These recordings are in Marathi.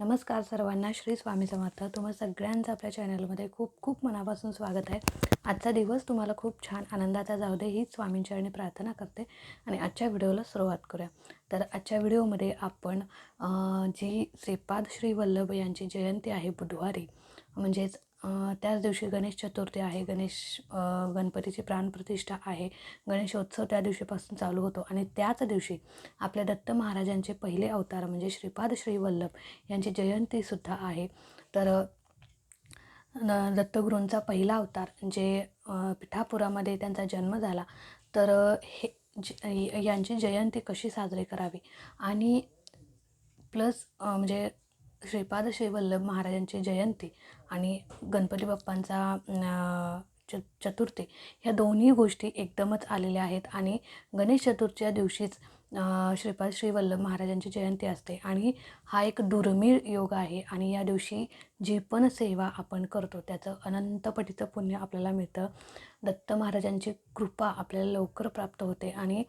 नमस्कार सर्वांना श्री स्वामी समर्थ. तुम्हा सगळ्यांचं आपल्या चॅनलमध्ये खूप खूप मनापासून स्वागत आहे. आजचा दिवस तुम्हाला खूप छान आनंदाचा जाऊ दे हीच स्वामींचरणी प्रार्थना करते. आणि आजच्या व्हिडिओला सुरुवात करूया. तर आजच्या व्हिडिओमध्ये आपण जी श्रीपाद श्री वल्लभ यांची जयंती आहे बुधवारी म्हणजेच त्याच दिवशी गणेश चतुर्थी आहे. गणेश गणपतीची प्राणप्रतिष्ठा आहे. गणेशोत्सव त्या दिवशीपासून चालू होतो आणि त्याच दिवशी आपल्या दत्त महाराजांचे पहिले अवतार म्हणजे श्रीपाद श्रीवल्लभ यांची जयंतीसुद्धा आहे. तर न दत्तगुरूंचा पहिला अवतार म्हणजे, जे पिठापुरामध्ये त्यांचा जन्म झाला. तर हे ज यांची जयंती कशी साजरी करावी? आणि प्लस म्हणजे श्रीपाद श्री वल्लभ महाराजांची जयंती आणि गणपती बाप्पांचा च चतुर्थी ह्या दोन्ही गोष्टी एकदमच आलेल्या आहेत. आणि गणेश चतुर्थीच्या दिवशीच श्रीपाद श्री वल्लभ महाराजांची जयंती असते. आणि हा एक दुर्मिळ योग आहे आणि या दिवशी जी पण सेवा आपण करतो त्याचं अनंतपटीचं पुण्य आपल्याला मिळतं. दत्त महाराजांची कृपा आपल्याला लवकर प्राप्त होते आणि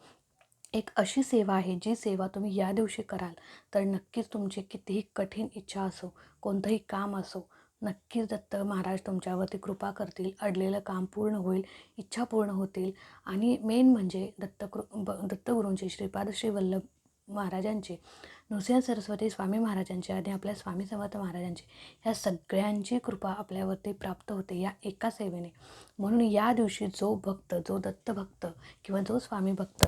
एक अशी सेवा आहे जी सेवा तुम्ही या दिवशी कराल तर नक्कीच तुमची कितीही कठीण इच्छा असो कोणतंही काम असो नक्कीच दत्त महाराज तुमच्यावरती कृपा करतील अडलेलं काम पूर्ण होईल इच्छा पूर्ण होतील. आणि मेन म्हणजे दत्तकृ ब दत्तगुरूंचे श्रीपाद श्री वल्लभ महाराजांचे नृसिंह सरस्वती स्वामी महाराजांचे आणि आपल्या स्वामी समर्थ महाराजांची ह्या सगळ्यांची कृपा आपल्यावरती प्राप्त होते या एका सेवेने. म्हणून या दिवशी जो भक्त जो दत्तभक्त किंवा जो स्वामी भक्त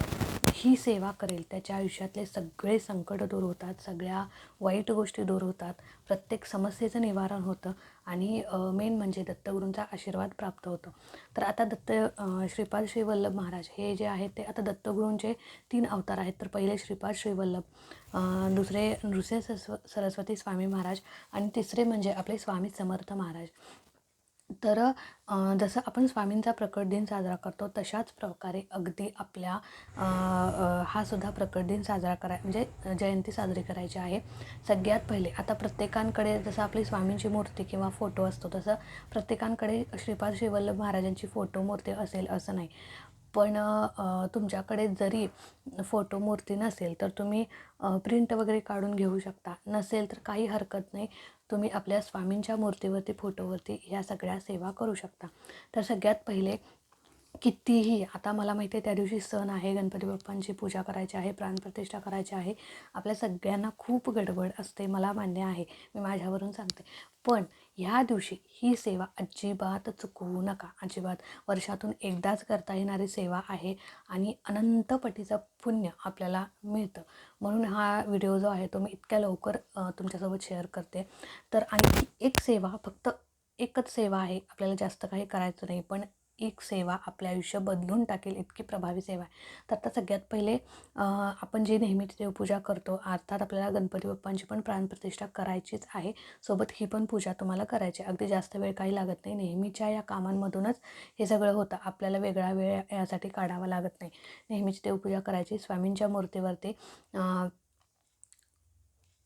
ही सेवा करेल त्याच्या आयुष्यातले सगळे संकट दूर होतात सगळ्या वाईट गोष्टी दूर होतात प्रत्येक समस्येचं निवारण होतं आणि मेन म्हणजे दत्तगुरूंचा आशीर्वाद प्राप्त होतो. तर आता दत्त श्रीपाद श्रीवल्लभ महाराज हे जे आहेत ते आता दत्तगुरूंचे तीन अवतार आहेत. तर पहिले श्रीपाद श्रीवल्लभ दुसरे नृसिंह सरस्व सरस्वती स्वामी महाराज आणि तिसरे म्हणजे आपले स्वामी समर्थ महाराज. तर जसं आपण स्वामींचा प्रकट दिन साजरा करतो तशाच प्रकारे अगदी आपल्या हा सुद्धा प्रकट दिन साजरा कराय म्हणजे जयंती साजरी करायची आहे. सगळ्यात पहिले आता प्रत्येकांकडे जसं आपली स्वामींची मूर्ती किंवा फोटो असतो तसं प्रत्येकांकडे श्रीपाद श्रीवल्लभ महाराजांची फोटो मूर्ती असेल असं नाही. पण तुमच्याकडे जरी फोटो मूर्ती नसेल तर तुम्ही प्रिंट वगैरे काढून घेऊ शकता. नसेल तर काही हरकत नाही. तुम्ही आपल्या स्वामींच्या मूर्तीवरती फोटोवरती ह्या सगळ्या सेवा करू शकता. तर सगळ्यात पहिले कितीही आता मला माहिती आहे त्या दिवशी सण आहे गणपती बाप्पांची पूजा करायची आहे प्राणप्रतिष्ठा करायची आहे. आपल्या सगळ्यांना खूप गडबड असते मला मान्य आहे. मी माझ्यावरून सांगते. पण ह्या दिवशी ही सेवा अजिबात चुकवू नका. अजिबात. वर्षातून एकदाच करता येणारी सेवा आहे आणि अनंतपटीचं पुण्य आपल्याला मिळतं. म्हणून हा व्हिडिओ जो आहे तो मी इतक्या लवकर तुमच्यासोबत शेअर करते. तर आणखी एक सेवा फक्त एकच सेवा आहे. आपल्याला जास्त काही करायचं नाही. पण एक सेवा आपलं आयुष्य बदलून टाकेल इतकी प्रभावी सेवा आहे. तर आता सगळ्यात पहिले आपण जे नेहमीची देवपूजा करतो अर्थात आपल्याला गणपती बाप्पांची पण प्राणप्रतिष्ठा करायचीच आहे. सोबत ही पण पूजा तुम्हाला करायची आहे. अगदी जास्त वेळ काही लागत नाही. नेहमीच्या या कामांमधूनच हे सगळं होतं. आपल्याला वेगळा वेळ यासाठी काढावा लागत नाही. नेहमीची देवपूजा करायची. स्वामींच्या मूर्तीवरती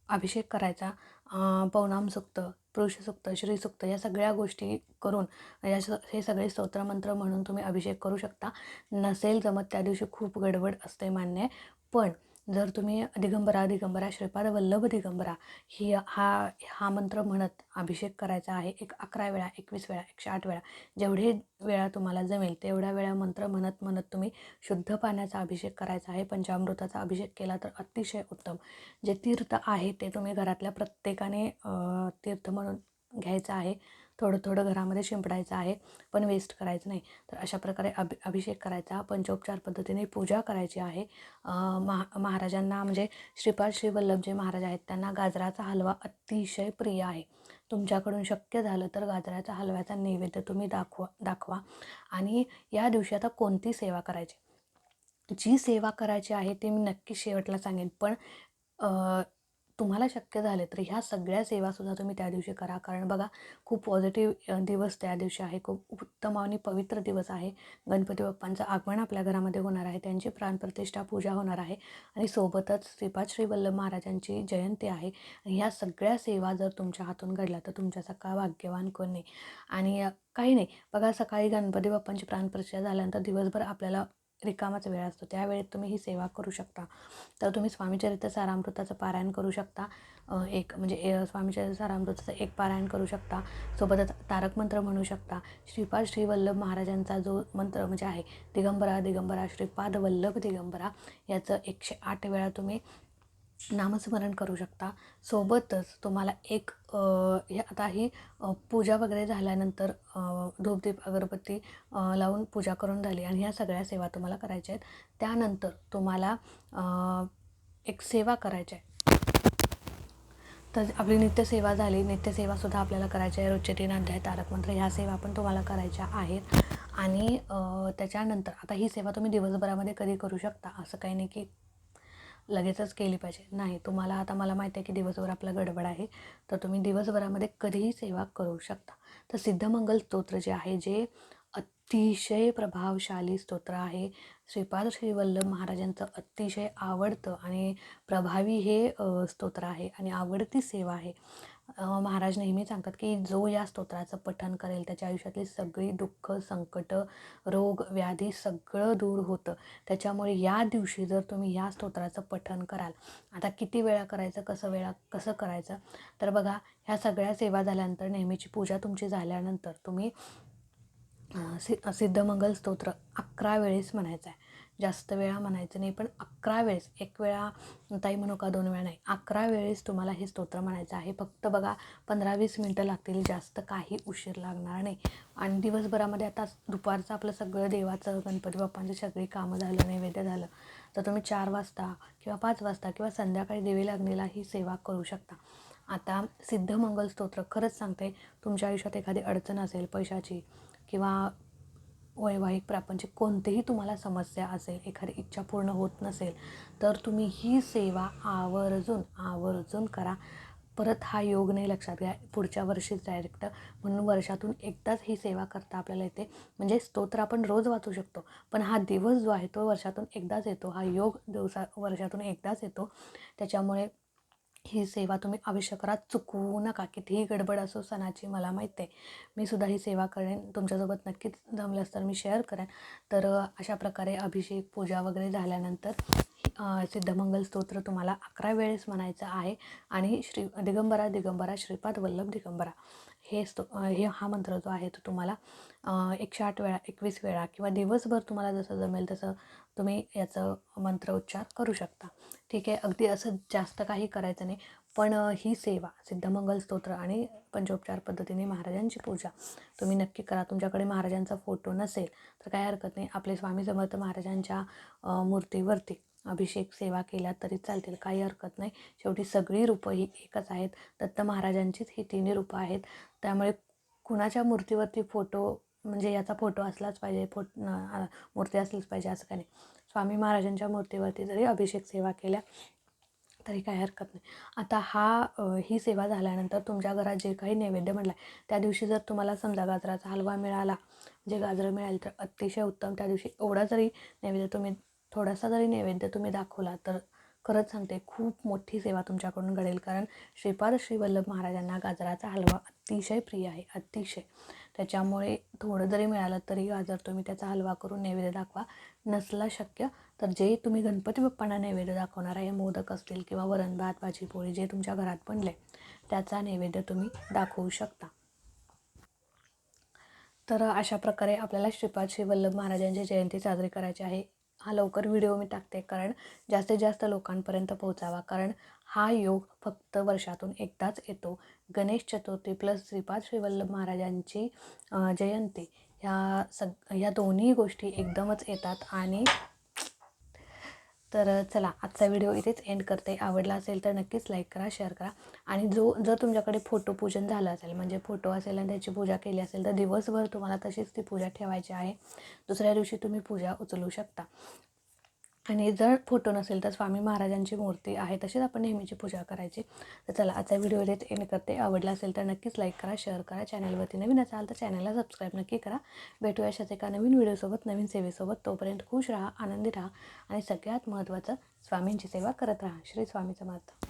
अभिषेक करायचा. अ, पौनाम सुक्त पुरुषसूक्त श्रीसूक्त या सगळ्या गोष्टी करून या स- हे सगळे स्तोत्रमंत्र म्हणून तुम्ही अभिषेक करू शकता नसेल जमत त्या दिवशी खूप गडबड असते मान्य आहे. पण जर तुम्ही दिगंबरा दिगंबरा श्रीपाद वल्लभ दिगंबरा ही हा हा मंत्र म्हणत अभिषेक करायचा आहे एक अकरा वेळा एकवीस वेळा एकशे आठ वेळा जेवढे वेळा तुम्हाला जमेल तेवढ्या वेळा मंत्र म्हणत म्हणत तुम्ही शुद्ध पाण्याचा अभिषेक करायचा आहे पंचामृताचा अभिषेक केला तर अतिशय उत्तम. जे तीर्थ आहे ते तुम्ही घरातल्या प्रत्येकाने तीर्थ म्हणून घ्यायचं आहे. थोडं थोडं घरामध्ये शिंपडायचं आहे पण वेस्ट करायचं नाही. तर अशा प्रकारे अभि अभिषेक करायचा. पंचोपचार पद्धतीने पूजा करायची आहे. महा महाराजांना म्हणजे श्रीपाद श्री वल्लभ जे महाराज आहेत त्यांना गाजराचा हलवा अतिशय प्रिय आहे. तुमच्याकडून शक्य झालं तर गाजराच्या हलव्याचा नैवेद्य तुम्ही दाखवा दाखवा. आणि या दिवशी आता कोणती सेवा करायची? जी सेवा करायची आहे ते मी नक्की शेवटला सांगेन. पण तुम्हाला शक्य झाले तर ह्या सगळ्या सेवासुद्धा तुम्ही त्या दिवशी करा. कारण बघा खूप पॉझिटिव्ह दिवस त्या दिवशी आहे. खूप उत्तम आणि पवित्र दिवस आहे. गणपती बाप्पांचं आगमन आपल्या घरामध्ये होणार आहे. त्यांची प्राणप्रतिष्ठा पूजा होणार आहे. आणि सोबतच श्रीपाद श्री वल्लभ महाराजांची जयंती आहे. ह्या सगळ्या सेवा जर तुमच्या हातून घडल्या तर तुमच्यासारखा भाग्यवान कोण नाही. आणि काही नाही. बघा सकाळी गणपती बाप्पांची प्राणप्रतिष्ठा झाल्यानंतर दिवसभर आपल्याला रिकामाच वेळ असतो त्यावेळेत तुम्ही ही सेवा करू शकता. तर तुम्ही स्वामीचरित्र सारामृताचं पारायण करू शकता. एक म्हणजे ए- स्वामीचरित्र सारामृताचं एक पारायण करू शकता. सोबतच तारक मंत्र म्हणू शकता. श्रीपाद श्री वल्लभ महाराजांचा जो मंत्र म्हणजे आहे दिगंबरा दिगंबरा श्रीपाद वल्लभ दिगंबरा याचं एकशे आठ वेळा तुम्ही नामस्मरण करू शकता. सोबतच तुम्हाला एक हे आता ही पूजा वगैरे झाल्यानंतर धूपदीप अगरबत्ती लावून पूजा करून झाली आणि ह्या सगळ्या सेवा तुम्हाला करायच्या आहेत. त्यानंतर तुम्हाला एक सेवा करायच्या आहे. तर आपली नित्यसेवा झाली. नित्यसेवासुद्धा आपल्याला करायची आहे. रोजचे तीन अध्याय तारक मंत्र ह्या सेवा पण तुम्हाला करायच्या आहेत. आणि त्याच्यानंतर आता ही सेवा तुम्ही दिवसभरामध्ये कधी करू शकता? असं काही नाही की लगेचच केली पाहिजे. नाही तुम्हाला आता मला माहिती आहे की दिवसभर आपला गडबड आहे तर तुम्ही दिवसभरामध्ये कधीही सेवा करू शकता. तर सिद्धमंगल स्तोत्र जे आहे जे अतिशय प्रभावशाली स्तोत्र आहे. श्रीपाद श्रीवल्लभ महाराजांचं अतिशय आवडतं आणि प्रभावी हे स्तोत्र आहे आणि आवडती सेवा आहे. महाराज नेहमी सांगतात की जो या स्तोत्राचं पठण करेल त्याच्या आयुष्यातली सगळी दुःख संकट रोग व्याधी सगळं दूर होतं. त्याच्यामुळे या दिवशी जर तुम्ही या स्तोत्राचं पठण कराल आता किती वेळा करायचं कसं वेळा कसं करायचं? तर बघा ह्या सगळ्या सेवा झाल्यानंतर नेहमीची पूजा तुमची झाल्यानंतर तुम्ही सि सिद्धमंगल स्तोत्र अकरा वेळेस म्हणायचं आहे. जास्त वेळा म्हणायचं नाही पण अकरा वेळेस एक वेळा ताई म्हणू का दोन वेळा नाही अकरा वेळेस तुम्हाला हे स्तोत्र म्हणायचं आहे. फक्त बघा पंधरा वीस मिनटं लागतील जास्त काही उशीर लागणार नाही. आणि दिवसभरामध्ये आता दुपारचं आपलं सगळं देवाचं गणपती बाप्पांची सगळी कामं झालं नैवेद्य झालं तर तुम्ही चार वाजता किंवा पाच वाजता किंवा संध्याकाळी देवी लागणीला ही सेवा करू शकता. आता सिद्धमंगल स्तोत्र खरंच सांगते तुमच्या आयुष्यात एखादी अडचण असेल पैशाची किंवा वैवाहिक प्रापंचिक कोणतीही तुम्हाला समस्या असेल एखादी इच्छा पूर्ण होत नसेल तर तुम्ही ही सेवा आवर्जून आवर्जून करा. परत हा योग नाही लक्षात घ्या. पुढच्या वर्षीच डायरेक्ट म्हणून वर्षातून एकदाच ही सेवा करता आपल्याला येते. म्हणजे स्तोत्र आपण रोज वाचू शकतो. पण हा दिवस जो आहे तो वर्षातून एकदाच येतो. हा योग दिवसा वर्षातून एकदाच येतो. त्याच्यामुळे ही सेवा तुम्ही अवश्य करा चुकवू नका. कितीही गडबड असो सणाची मला माहीत आहे. मी सुद्धा ही सेवा करेन. तुमच्यासोबत नक्कीच जमल्यास तर मी शेअर करेन. तर अशा प्रकारे अभिषेक पूजा वगैरे झाल्यानंतर सिद्धमंगल स्तोत्र तुम्हाला अकरा वेळेस म्हणायचं आहे. आणि श्री दिगंबरा दिगंबरा श्रीपाद वल्लभ दिगंबरा. हे स्तो हे हा मंत्र जो आहे तो तुम्हाला एकशे आठ वेळा एकवीस वेळा किंवा दिवसभर तुम्हाला जसं जमेल तसं तुम्ही याचं मंत्र उच्चार करू शकता. ठीक आहे? अगदी असं जास्त काही करायचं नाही. पण ही सेवा सिद्धमंगल स्तोत्र आणि पंचोपचार पद्धतीने महाराजांची पूजा तुम्ही नक्की करा. तुमच्याकडे महाराजांचा फोटो नसेल तर काय हरकत नाही. आपले स्वामी समर्थ महाराजांच्या मूर्तीवरती अभिषेक सेवा केल्या तरी चालतील काही हरकत नाही. शेवटी सगळी रूपं ही एकच आहेत. दत्त महाराजांचीच ही तिन्ही रूपं आहेत. त्यामुळे कुणाच्या मूर्तीवरती फोटो म्हणजे याचा फोटो असलाच पाहिजे फोट मूर्ती असलीच पाहिजे असं काही नाही. स्वामी महाराजांच्या मूर्तीवरती जरी अभिषेक सेवा केल्या तरी काही हरकत नाही. आता हा ही सेवा झाल्यानंतर तुमच्या घरात जे काही नैवेद्य म्हणला आहे त्या दिवशी जर तुम्हाला समजा गाजराचा हलवा मिळाला जे गाजरं मिळाली तर अतिशय उत्तम. त्या दिवशी एवढा जरी नैवेद्य तुम्ही थोडासा जरी नैवेद्य तुम्ही दाखवला तर खरंच सांगते खूप मोठी सेवा तुमच्याकडून घडेल. कारण श्रीपाद श्री वल्लभ महाराजांना गाजराचा हलवा अतिशय प्रिय आहे अतिशय. त्याच्यामुळे थोडं जरी मिळालं तरी गाजर तुम्ही त्याचा हलवा करून नैवेद्य दाखवा. नसला शक्य तर जे तुम्ही गणपती बाप्पांना नैवेद्य दाखवणार आहे मोदक असतील किंवा वरण भात भाजी पोळी जे तुमच्या घरात बनले त्याचा नैवेद्य तुम्ही दाखवू शकता. तर अशा प्रकारे आपल्याला श्रीपाद श्री वल्लभ महाराजांची जयंती साजरी करायची आहे. हा लवकर व्हिडिओ मी टाकते कारण जास्तीत जास्त लोकांपर्यंत पोहोचावा. कारण हा योग फक्त वर्षातून एकदाच येतो. गणेश चतुर्थी प्लस श्रीपाद श्रीवल्लभ महाराजांची जयंती ह्या सग ह्या दोन्ही गोष्टी एकदमच येतात आणि तर चला आजचा व्हिडिओ इथेच एंड करते. आवडला असेल तर नक्कीच लाईक करा शेअर करा. आणि जो जर तुमच्याकडे फोटो पूजन झालं असेल म्हणजे फोटो असेल आणि त्याची पूजा केली असेल तर दिवसभर तुम्हाला तशीच ती पूजा ठेवायची आहे. दुसऱ्या दिवशी तुम्ही पूजा उचलू शकता. आणि जर फोटो नसेल तर स्वामी महाराजांची मूर्ती आहे तशीच आपण नेहमीची पूजा करायची. तर चला आजचा व्हिडिओ इथेच एंड करते. आवडला असेल तर नक्कीच लाईक करा शेअर करा. चॅनलवरती नवीन असाल तर चॅनलला सबस्क्राईब नक्की करा. भेटूया अशाच एका नवीन व्हिडिओसोबत नवीन सेवेसोबत. तोपर्यंत खुश राहा आनंदी राहा आणि सगळ्यात महत्त्वाचं स्वामींची सेवा करत राहा. श्री स्वामी समर्थ